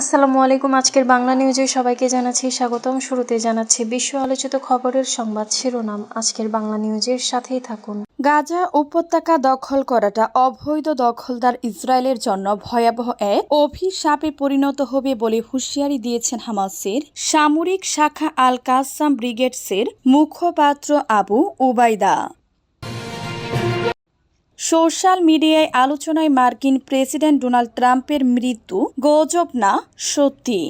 আসসালামু আলাইকুম, আজকের বাংলা নিউজে সবাইকে জানাচ্ছি স্বাগতম। শুরুতে জানাচ্ছি বিশ্ব আলোচিত খবরের সংবাদ শিরোনাম। আজকের বাংলা নিউজের সাথেই থাকুন। গাজা উপত্যকা দখল করাটা অবৈধ দখলদার ইসরায়েলের জন্য ভয়াবহ এক অভিশাপে পরিণত হবে বলে হুঁশিয়ারি দিয়েছেন হামাসের সামরিক শাখা আল কাসাম ব্রিগেডসের মুখপাত্র আবু উবাইদা সোশ্যাল মিডিয়ায় আলোচনায় মার্কিন প্রেসিডেন্ট ডোনাল্ড ট্রাম্পের মৃত্যু গজব না সত্যি?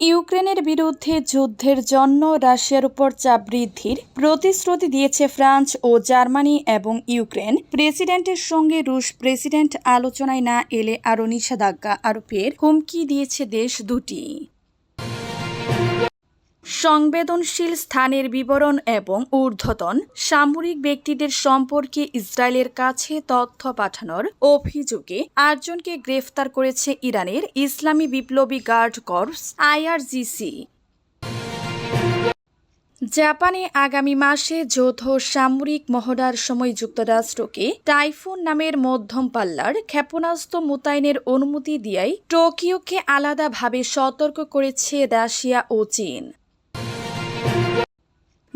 ইউক্রেনের বিরুদ্ধে যুদ্ধের জন্য রাশিয়ার উপর চাপ বৃদ্ধির প্রতিশ্রুতি দিয়েছে ফ্রান্স ও জার্মানি এবং ইউক্রেন। প্রেসিডেন্টের সঙ্গে রুশ প্রেসিডেন্ট আলোচনায় না এলে আরও নিষেধাজ্ঞা আরোপের হুমকি দিয়েছে দেশ দুটি। সংবেদনশীল স্থানের বিবরণ এবং ঊর্ধ্বতন সামরিক ব্যক্তিদের সম্পর্কে ইসরায়েলের কাছে তথ্য পাঠানোর অভিযোগে আটজনকে গ্রেফতার করেছে ইরানের ইসলামী বিপ্লবী গার্ড কর্পস আইআরজিসি। জাপানে আগামী মাসে যৌথ সামরিক মহড়ার সময় যুক্তরাষ্ট্রকে টাইফুন নামের মধ্যম পাল্লার ক্ষেপণাস্ত্র মোতায়েনের অনুমতি দিয়াই টোকিওকে আলাদাভাবে সতর্ক করেছে রাশিয়া ও চীন।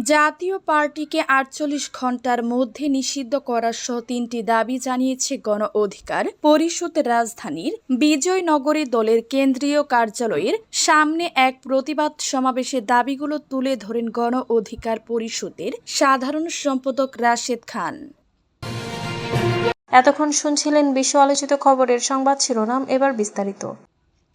জাতীয় পার্টিকে আটচল্লিশ ঘণ্টার মধ্যে নিষিদ্ধ করার সহ তিনটি দাবি জানিয়েছে গণ অধিকার পরিষদ রাজধানীর বিজয়নগরে দলের কেন্দ্রীয় কার্যালয়ের সামনে এক প্রতিবাদ সমাবেশে দাবিগুলো তুলে ধরেন গণ অধিকার পরিষদের সাধারণ সম্পাদক রাশেদ খান। এতক্ষণ শুনছিলেন বিশ্ব আলোচিত খবরের সংবাদ শিরোনাম, এবার বিস্তারিত।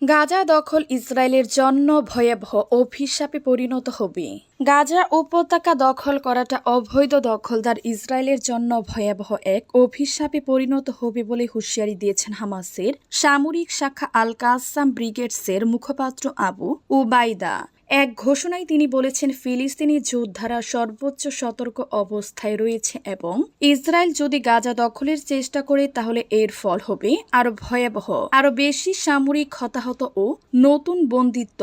গাজা দখল ইসরায়েলের জন্য ভয়াবহ অভিশাপে পরিণত হবে। গাজা উপত্যকা দখল করাটা অবৈধ দখলদার ইসরায়েলের জন্য ভয়াবহ এক অভিশাপে পরিণত হবে বলে হুঁশিয়ারি দিয়েছেন হামাসের সামরিক শাখা আল কাসাম ব্রিগেডসের মুখপাত্র আবু উবাইদা এক ঘোষণায় তিনি বলেছেন, ফিলিস্তিনি যোদ্ধারা সর্বোচ্চ সতর্ক অবস্থায় রয়েছে এবং ইসরায়েল যদি গাজা দখলের চেষ্টা করে, তাহলে এর ফল হবে আরও ভয়াবহ আরও বেশি সামরিক হতাহত ও নতুন বন্দিত্ব।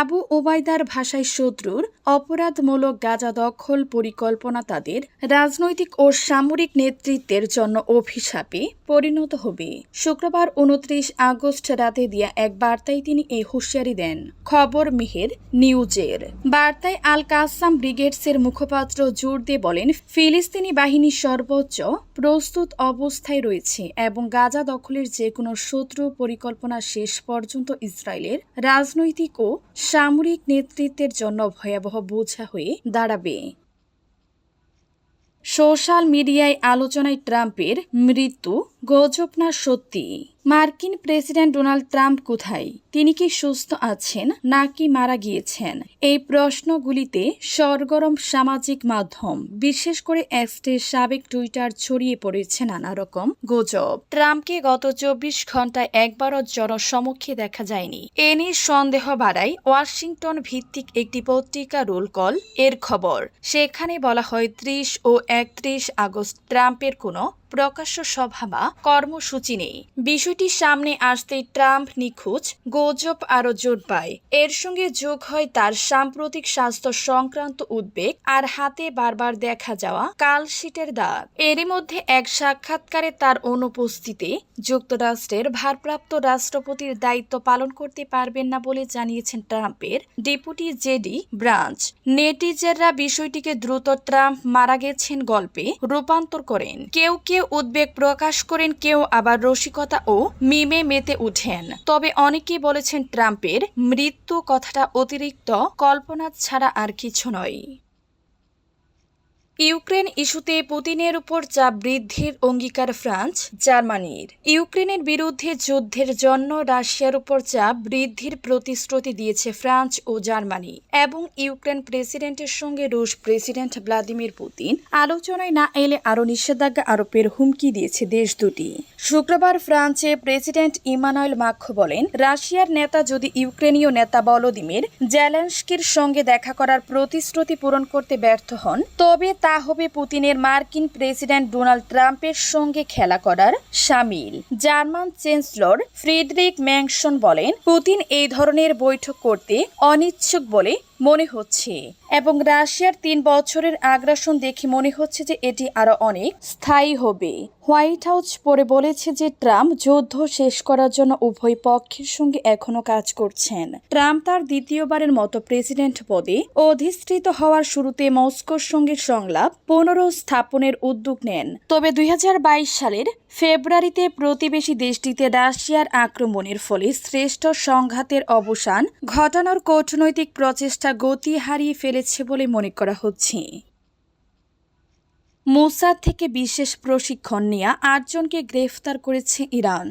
আবু ওবায়দার ভাষায় শত্রুর অপরাধমূলক গাজা দখল পরিকল্পনা তাদের রাজনৈতিক ও সামরিক নেতৃত্বের জন্য অভিশাপে পরিণত হবে। শুক্রবার উনত্রিশ আগস্ট রাতে দিয়া এক বার্তায় তিনি এই হুঁশিয়ারি দেন। খবর মেহের নিউজের বার্তায় আল কাসাম ব্রিগেডসের মুখপাত্র জোর দিয়ে বলেন, ফিলিস্তিনি বাহিনী সর্বোচ্চ প্রস্তুত অবস্থায় রয়েছে এবং গাজা দখলের যে কোনো শত্রু পরিকল্পনা শেষ পর্যন্ত ইসরায়েলের রাজনৈতিক ও সামরিক নেতৃত্বের জন্য ভয়াবহ বোঝা হয়ে দাঁড়াবে। সোশ্যাল মিডিয়ায় আলোচনায় ট্রাম্পের মৃত্যু গজব না সত্যি? মার্কিন প্রেসিডেন্ট ডোনাল্ড ট্রাম্প কোথায়? তিনি কি সুস্থ আছেন নাকি মারা গিয়েছেন? এই প্রশ্নগুলিতে সরগরম সামাজিক মাধ্যম, বিশেষ করে এক্সটের সাবেক টুইটার ছড়িয়ে পড়েছে নানা রকম গুজব। ট্রাম্পকে গত চব্বিশ ঘন্টায় একবারও জনসমক্ষে দেখা যায়নি। এ নিয়ে সন্দেহ বাড়ায় ওয়াশিংটন ভিত্তিক একটি পত্রিকা রোল কল, এর খবর। সেখানে বলা হয়, ত্রিশ ও একত্রিশ আগস্ট ট্রাম্পের কোনো প্রকাশ্য সভা বা কর্মসূচি নেই। বিষয়টি সামনে আসতেই ট্রাম্প নিখোঁজ, গুজব আরও জোট পায় এর সঙ্গে যোগ হয় তার সাম্প্রতিক স্বাস্থ্য সংক্রান্ত উদ্বেগ আর হাতে বারবার দেখা যাওয়া কালশিটের দাগ। এরই মধ্যে এক সাক্ষাৎকারে তার অনুপস্থিতি যুক্তরাষ্ট্রের ভারপ্রাপ্ত রাষ্ট্রপতির দায়িত্ব পালন করতে পারবেন না বলে জানিয়েছেন ট্রাম্পের ডেপুটি জেডি ব্রাঞ্চ। নেটিজাররা বিষয়টিকে দ্রুত ট্রাম্প মারা গেছেন গল্পে রূপান্তর করেন। কেউ কেউ উদ্বেগ প্রকাশ করেন কেউ আবার রসিকতা ও মিমে মেতে উঠেন। তবে অনেকেই বলেছেন ট্রাম্পের মৃত্যু কথাটা অতিরিক্ত কল্পনা ছাড়া আর কিছু নয়। ইউক্রেন ইস্যুতে পুতিনের উপর চাপ বৃদ্ধির অঙ্গীকার ফ্রান্স, জার্মানির। ইউক্রেনের বিরুদ্ধে যুদ্ধের জন্য রাশিয়ার উপর চাপ বৃদ্ধির প্রতিশ্রুতি দিয়েছে ফ্রান্স ও জার্মানি এবং ইউক্রেন প্রেসিডেন্টের সঙ্গে রুশ প্রেসিডেন্ট ভ্লাদিমির পুতিন আলোচনায় না এলে আরও নিষেধাজ্ঞা আরোপের হুমকি দিয়েছে দেশ দুটি। শুক্রবার ফ্রান্সে প্রেসিডেন্ট ইমানুয়েল মাখ্য বলেন, রাশিয়ার নেতা যদি ইউক্রেনীয় নেতা বলদিমির জেলেন্সকির সঙ্গে দেখা করার প্রতিশ্রুতি পূরণ করতে ব্যর্থ হন, তবে তা হবে পুতিনের মার্কিন প্রেসিডেন্ট ডোনাল্ড ট্রাম্পের সঙ্গে খেলা করার সামিল। জার্মান চ্যান্সেলর ফ্রিডরিক ম্যাংশন বলেন, পুতিন এই ধরনের বৈঠক করতে অনিচ্ছুক বলে মনে হচ্ছে। এবং রাশিয়ার তিন বছরের আগ্রাসন দেখে মনে হচ্ছে যে এটি আরও অনেক স্থায়ী হবে। হোয়াইট হাউস পরে বলেছে যে ট্রাম্প যুদ্ধ শেষ করার জন্য উভয় পক্ষের সঙ্গে এখনও কাজ করছেন। ট্রাম্প তার দ্বিতীয়বারের মতো প্রেসিডেন্ট পদে অধিষ্ঠিত হওয়ার শুরুতে মস্কোর সঙ্গে সংলাপ পুনরুস্থাপনের উদ্যোগ নেন। তবে দুই হাজার বাইশ সালের ফেব্রুয়ারিতে প্রতিবেশী দেশটিতে রাশিয়ার আক্রমণের ফলে শ্রেষ্ঠ সংঘাতের অবসান ঘটানোর কূটনৈতিক প্রচেষ্টা গতি হারিয়ে ফেলেছে বলে মনে করা হচ্ছে। মোসাদ থেকে বিশেষ প্রশিক্ষণ নিয়ে আটজনকে গ্রেফতার করেছে ইরান।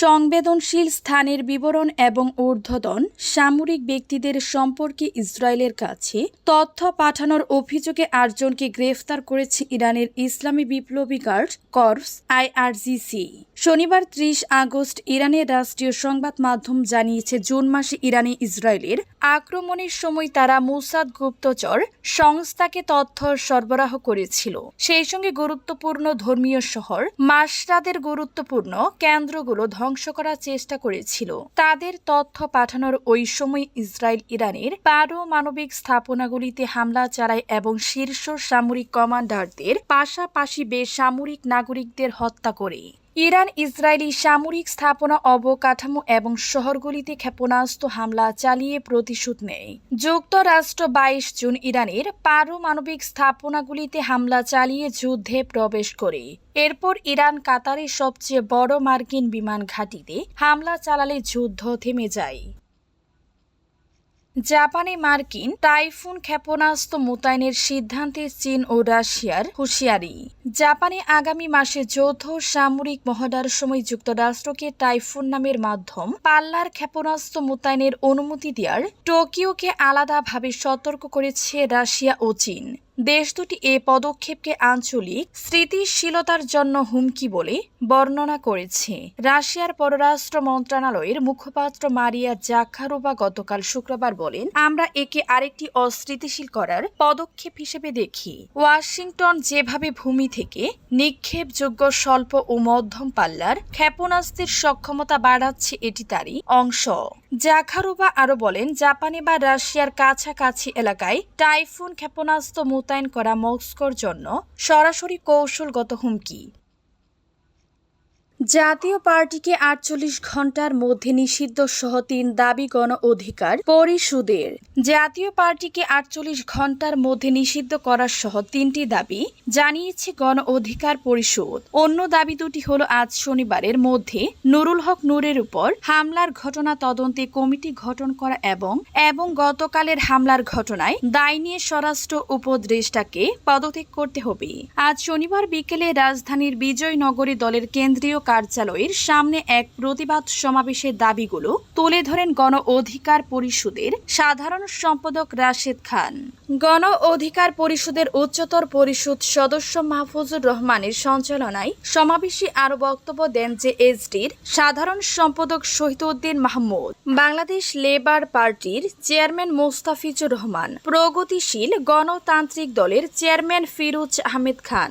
সংবেদনশীল স্থানের বিবরণ এবং ঊর্ধ্বতন সামরিক ব্যক্তিদের সম্পর্কে ইসরায়েলের কাছে তথ্য পাঠানোর অভিযোগে আটজনকে গ্রেফতার করেছে ইরানের ইসলামী বিপ্লবী গার্ড কর্পস আইআরজিসি। শনিবার ত্রিশ আগস্ট ইরানের রাষ্ট্রীয় সংবাদ মাধ্যম জানিয়েছে, জুন মাসে ইরানে ইসরায়েলের আক্রমণের সময় তারা মুসাদ গুপ্তচর সংস্থাকে তথ্য সরবরাহ করেছিল। সেই সঙ্গে গুরুত্বপূর্ণ ধর্মীয় শহর মাসরাদের গুরুত্বপূর্ণ কেন্দ্রগুলো ধ্বংস করার চেষ্টা করেছিল। তাদের তথ্য পাঠানোর ওই সময় ইসরায়েল ইরানের পারমাণবিক স্থাপনাগুলিতে হামলা চালায় এবং শীর্ষ সামরিক কমান্ডারদের পাশাপাশি বেসামরিক নাগরিকদের হত্যা করে। ইরান ইসরায়েলি সামরিক স্থাপনা অবকাঠামো এবং শহরগুলিতে ক্ষেপণাস্ত্র হামলা চালিয়ে প্রতিশোধ নেয়। যুক্তরাষ্ট্র বাইশ জুন ইরানের পারমাণবিক স্থাপনাগুলিতে হামলা চালিয়ে যুদ্ধে প্রবেশ করে। এরপর ইরান কাতারের সবচেয়ে বড় মার্কিন বিমান ঘাঁটিতে হামলা চালালে যুদ্ধ থেমে যায়। জাপানে মার্কিন টাইফুন ক্ষেপণাস্ত্র মোতায়েনের সিদ্ধান্তে চীন ও রাশিয়ার হুঁশিয়ারি। জাপানে আগামী মাসে যৌথ সামরিক মহড়ার সময় যুক্তরাষ্ট্রকে টাইফুন নামের মাধ্যম পাল্লার ক্ষেপণাস্ত্র মোতায়েনের অনুমতি দেওয়ার টোকিওকে আলাদাভাবে সতর্ক করেছে রাশিয়া ও চীন। দেশ দুটি এ পদক্ষেপকে আঞ্চলিক স্থিতিশীলতার জন্য হুমকি বলে বর্ণনা করেছে। রাশিয়ার পররাষ্ট্র মন্ত্রণালয়ের মুখপাত্র মারিয়া জাখারোবা গতকাল শুক্রবার বলেন, আমরা একে আরেকটি অস্থিতিশীল করার পদক্ষেপ হিসেবে দেখি। ওয়াশিংটন যেভাবে ভূমি থেকে নিক্ষেপযোগ্য স্বল্প ও মধ্যম পাল্লার ক্ষেপণাস্ত্রের সক্ষমতা বাড়াচ্ছে, এটি তারই অংশ। জাখারোবা আরও বলেন, জাপানে বা রাশিয়ার কাছাকাছি এলাকায় টাইফুন ক্ষেপণাস্ত্র মোতায়েন করা মস্কোর জন্য সরাসরি কৌশলগত হুমকি। জাতীয় পার্টিকে আটচল্লিশ ঘণ্টার মধ্যে নিষিদ্ধ সহ তিন দাবি গণ অধিকার পরিষদের। জাতীয় পার্টিকে আটচল্লিশ ঘণ্টার মধ্যে নিষিদ্ধ করার সহ তিনটি দাবি জানিয়েছে গণ অধিকার পরিষদ। অন্য দাবি দুটি হলো আজ শনিবারের মধ্যে নুরুল হক নূরের উপর হামলার ঘটনা তদন্তে কমিটি গঠন করা এবং এবং গতকালের হামলার ঘটনায় দায় নিয়ে স্বরাষ্ট্র উপদেষ্টাকে পদত্যাগ করতে হবে। আজ শনিবার বিকেলে রাজধানীর বিজয়নগরী দলের কেন্দ্রীয় কার্যালয়ের সামনে এক প্রতিবাদ সমাবেশের দাবিগুলো তুলে ধরেন গণ অধিকার পরিষদের সাধারণ সম্পাদক রাশেদ খান। গণ অধিকার পরিষদের উচ্চতর পরিষদ সদস্য মাহফুজুর রহমানের সঞ্চালনায় সমাবেশে আরও বক্তব্য দেন যে এসডির সাধারণ সম্পাদক শহীদউদ্দিন মাহমুদ। বাংলাদেশ লেবার পার্টির চেয়ারম্যান মোস্তাফিজুর রহমান, প্রগতিশীল গণতান্ত্রিক দলের চেয়ারম্যান ফিরোজ আহমেদ খান